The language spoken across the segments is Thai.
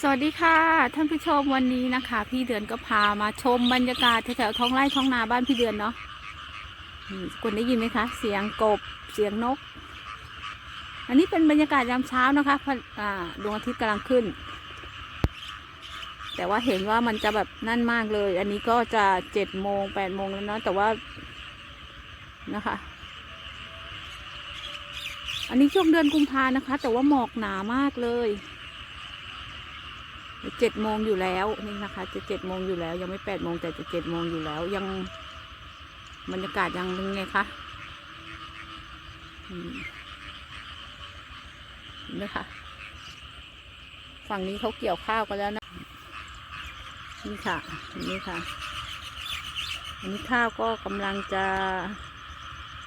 สวัสดีค่ะ ท่านผู้ชมวันนี้นะคะ พี่เดือนก็พามาชมบรรยากาศแถวๆท้องไร่ท้องนาบ้านพี่เดือนเนาะคุณได้ยินไหมคะ เสียงกบเสียงนก อันนี้เป็นบรรยากาศยามเช้านะคะพระดวงอาทิตย์กำลังขึ้น แต่ว่าเห็นว่ามันจะแบบนั่นมากเลย อันนี้ก็จะเจ็ดโมงแปดโมงแล้วเนาะแต่ว่านะคะ อันนี้ช่วงเดือนกุมภานะคะ แต่ว่าหมอกหนามากเลย เจ็ดโมงอยู่แล้วนี่นะคะ จะเจ็ดโมงอยู่แล้ว ยังไม่แปดโมงแต่จะเจ็ดโมงอยู่แล้ว ยังบรรยากาศยังเป็นไงคะนไหมคะ ฝั่งนี้เขาเกี่ยวข้าวกันแล้วนะนี่ค่ะนี่ค่ะอันนี้ข้าวก็กำลังจะ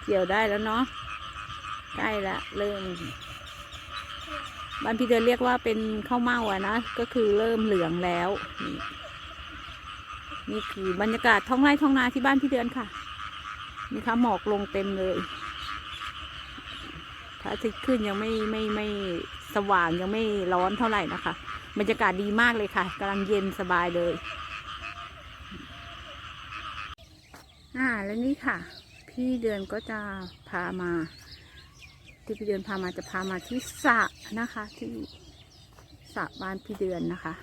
เกี่ยวได้แล้วเนาะใกล้ละเริ่ม บ้านพี่เดือนเรียกว่าเป็นข้าวเม่าอะนะ ก็คือเริ่มเหลืองแล้ว นี่นี่คือบรรยากาศท้องไร่ท้องนาที่บ้านพี่เดือนค่ะ นี่ค่ะหมอกลงเต็มเลยพระอาทิตย์ขึ้นยังไม่ไม่ไม่สว่างยังไม่ร้อนเท่าไหร่นะคะ บรรยากาศดีมากเลยค่ะกำลังเย็นสบายเลยอ่าแล้วนี่ค่ะ พี่เดือนก็จะพามา ที่พี่เดือนพามาจะพามาที่สระนะคะ ที่สระบ้านพี่เดือนนะคะ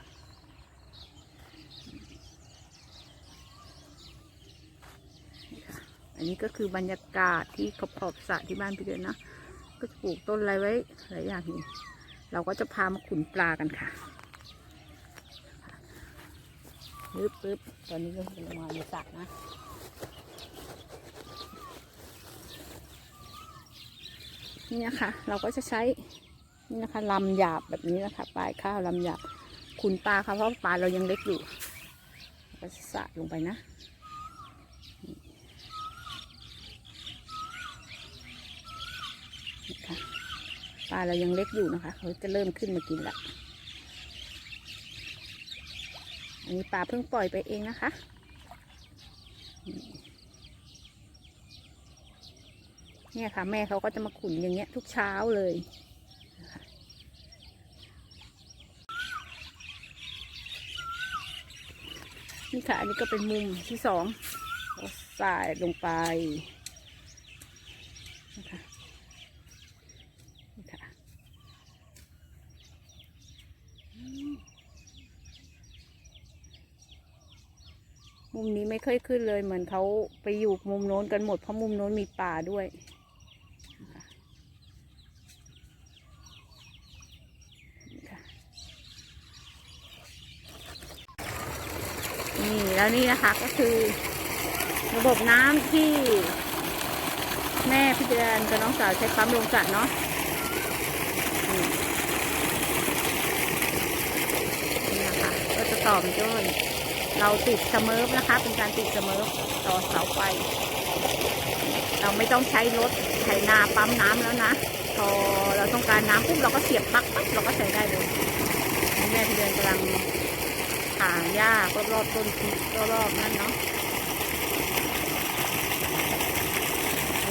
อันนี้ก็คือบรรยากาศที่ขอบขอบสระที่บ้านพี่เดือนนะก็จะปลูกต้นอะไรไว้หลายอย่างนี่เราก็จะพามาขุนปลากันค่ะปึ๊บปึ๊บตอนนี้ก็จะมาอยู่สระนะ นี่นะคะ เราก็จะใช้นี่นะคะลำหยาบแบบนี้นะคะปลายข้าวลำหยาบขุนปลาค่ะเพราะปลาเรายังเล็กอยู่ก็จะสะลงไปนะนี่นี่ค่ะปลาเรายังเล็กอยู่นะคะ เขาจะเริ่มขึ้นมากินละ อันนี้ปลาเพิ่งปล่อยไปเองนะคะ เนี่ยค่ะ แม่เขาก็จะมาขุนอย่างเงี้ย ทุกเช้าเลยนี่ค่ะ อันนี้ก็เป็นมุมที่สองเราใส่ลงไปนะคะนี่ค่ะมุมนี้ไม่เคยขึ้นเลยเหมือนเขาไปอยู่มุมโน้นกันหมด เพราะมุมโน้นมีป่าด้วย นี่ แล้วนี่นะคะก็คือ ระบบน้ำที่แม่พี่เดือนกับน้องสาวใช้ปั๊มลงจัดเนาะนี่นะคะก็จะต่อเป็นต้นเราติดเสมอนะคะ เป็นการติดเสมอต่อเสาไฟเราไม่ต้องใช้รถไถนาปั๊มน้ำแล้วนะพอเราต้องการน้ำปุ๊บเราก็เสียบปลั๊กปั๊บเราก็ใช้ได้เลยแม่พี่เดือนกำลัง ถางหญ้ารอบๆต้นพริกรอบๆนั่นเนาะ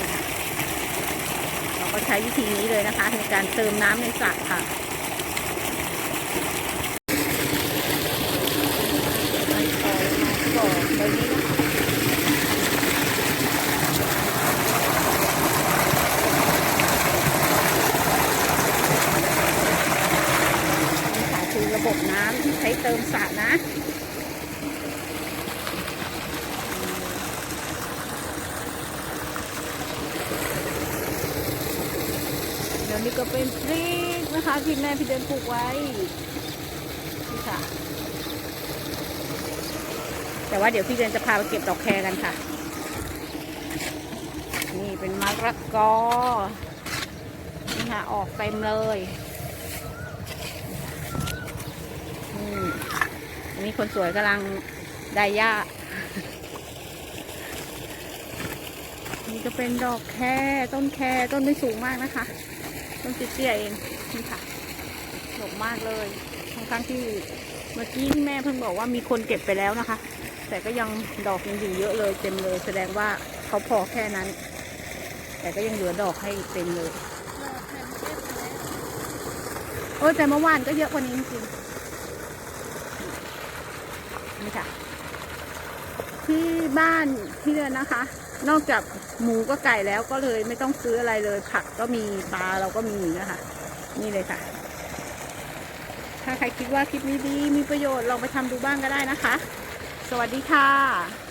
นะคะเราก็ใช้วิธีนี้เลยนะคะ ในการเติมน้ำในสระค่ะไปต่อมาต่อไปนี้นะคะนี่ค่ะคือระบบน้ำที่ใช้เติมสระนะ เดี๋ยวนี้ ก็เป็นพริกนะคะที่แม่พี่เดินปลูกไว้นี่ค่ะ แต่ว่าเดี๋ยวพี่เดินจะพาไปเก็บดอกแครกันค่ะ นี่เป็นมะระกอนี่ค่ะออกเต็มเลยนี่อันนี้คนสวยกำลังได้หญ้านี่ก็เป็นดอกแคต้นแคต้นไม่สูงมากนะคะ ต้นเตี้ยเองนี่ค่ะดกมากเลยทั้งๆที่เมื่อกี้แม่เพิ่งบอกว่ามีคนเก็บไปแล้วนะคะ แต่ก็ยังดอกยังอยู่เยอะเลยเต็มเลย แสดงว่าเขาพอแค่นั้น แต่ก็ยังเหลือดอกให้เต็มเลยโอ้แต่เมื่อวานก็เยอะกว่านี้จริงๆค่ะ ที่บ้านที่เรือนนะคะ นอกจากหมูก็ไก่แล้วก็เลยไม่ต้องซื้ออะไรเลย ผักก็มีปลาเราก็มีนะคะ นี่เลยค่ะ ถ้าใครคิดว่าคลิปนี้ดีมีประโยชน์ลองไปทำดูบ้างก็ได้นะคะ สวัสดีค่ะ